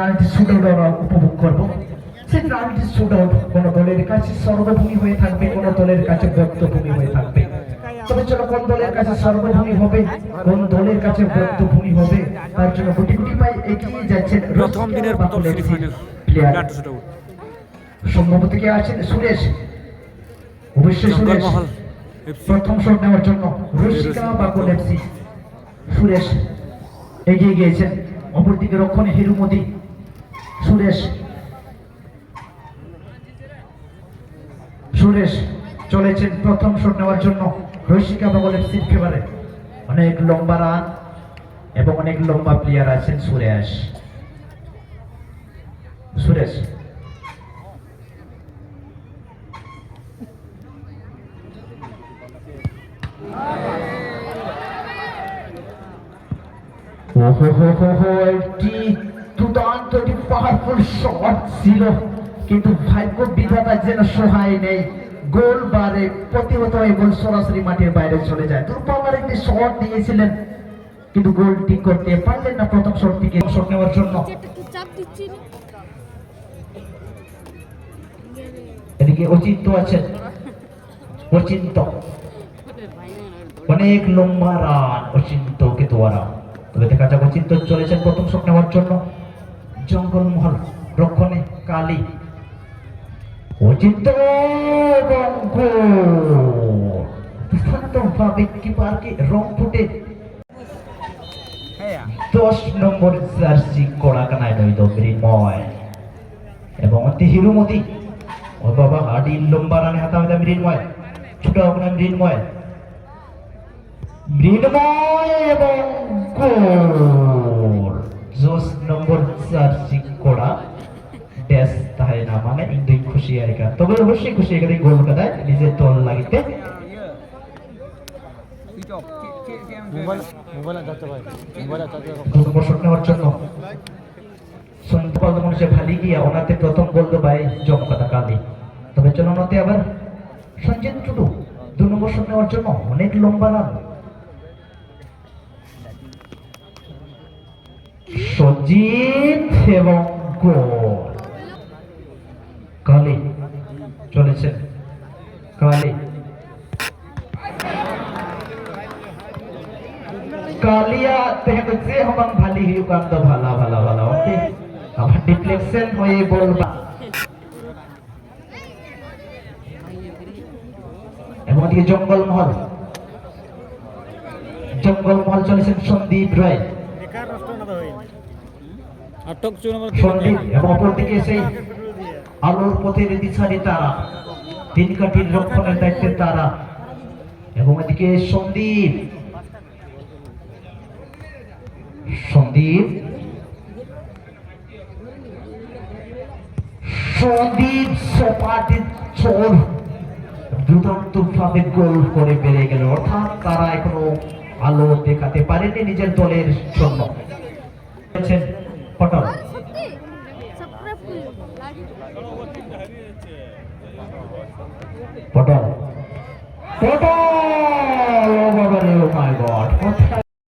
রাজনীতি শুটআউট আমরা উপভোগ করব। সেই রাজনীতি শুটআউট কোন দলের কাছে সর্বভূমি হয়ে থাকবে কোন দলের কাছে বক্তভূমি হয়ে থাকবে। তবে চলো কোন দলের কাছে সর্বভূমি হবে কোন দলের কাছে বক্তভূমি হবে তার জন্য গুটি গুটি পাই এগিয়ে যাচ্ছেন প্রথম দিনের প্লেয়ার শুট আউট সম্ভবত কে আছেন? সুরেশ। অবশ্যই সুরেশ। প্রথম শট নেওয়ার জন্য রসিকা বাকুল এফসি সুরেশ। এগিয়ে গিয়েছেন। অপরদিকে রক্ষণে হিরুমতি। সুরেশ। সুরেশ চলেছেন প্রথম শট নেওয়ার জন্য। রসিকা বাকুল এফসির ফেভারে অনেক লম্বা রান এবং অনেক লম্বা প্লেয়ার আছেন সুরেশ। সুরেশ। ওহো হো হো হো একটি পাওয়ারফুল শট ছিল কিন্তু ভাগ্য বিধাতা যেন সহায় নেই গোল বারে প্রতিহত হয়ে গোল সরাসরি মাঠের বাইরে চলে যায়। দুর্বলার একটি শট দিয়েছিলেন কিন্তু গোলটি করতে পারলেন না প্রথম শট থেকে শট নেওয়ার জন্য। কি এদিকে অচিন্ত আছেন। অচিন্ত। অনেক লম্বা রান অচিন্তকে দোয়ারা তবে দেখা যাক অচিন্ত চলেছেন প্রথম শট নেওয়ার জন্য। জঙ্গলমহল রক্ষণে কালী। অচিন্ত ভাবে কিপারকে রং ফুটে? দশ নম্বর জার্সি কড়াকানায় নইল মৃন্ময় এবং হিরুমতি ও বাবা হাডি লম্বা রানে হাতা মৃন্ময় ছোট অগ্ন মৃন্ময় মৃন্ময় এবং গোল চার করা ড্যাশ তাহে না? মানে ইন্দুই খুশি আইকা তবে অবশ্যই খুশি এখানে গোল কাদায় নিজের দল লাগিতে। প্রথম ভাই জমকাতা কালি। তবে আবার সঞ্জিত টুডু দু নম্বর শট নেওয়ার জন্য অনেক লম্বা রান। সঞ্জিত এবং কালি, চলেছেন। কালি। কালিয়া তেহেতু যে ভালি হিউ কান্দ ভালা ভালা ভালা, ওকে? আবার ডিফ্লেকশন হয়ে বলবা। এবং ওদিকে জঙ্গলমহল। জঙ্গলমহল চলেছেন সন্দীপ রায়। সন্দীপ এবং অপরদিকে সেই আলোর পথের দিশারি তারা। তিন কাঠির রক্ষণের দায়িত্বে তারা। এবং এদিকে সন্দীপ। সন্দীপ। সন্দীপ সপাটে চোর। দুর্দান্ত ভাবে গোল করে বেড়ে গেল। অর্থাৎ তারা এখনও আলো দেখাতে পারেনি নিজের দলের জন্য। পটল সত্যি।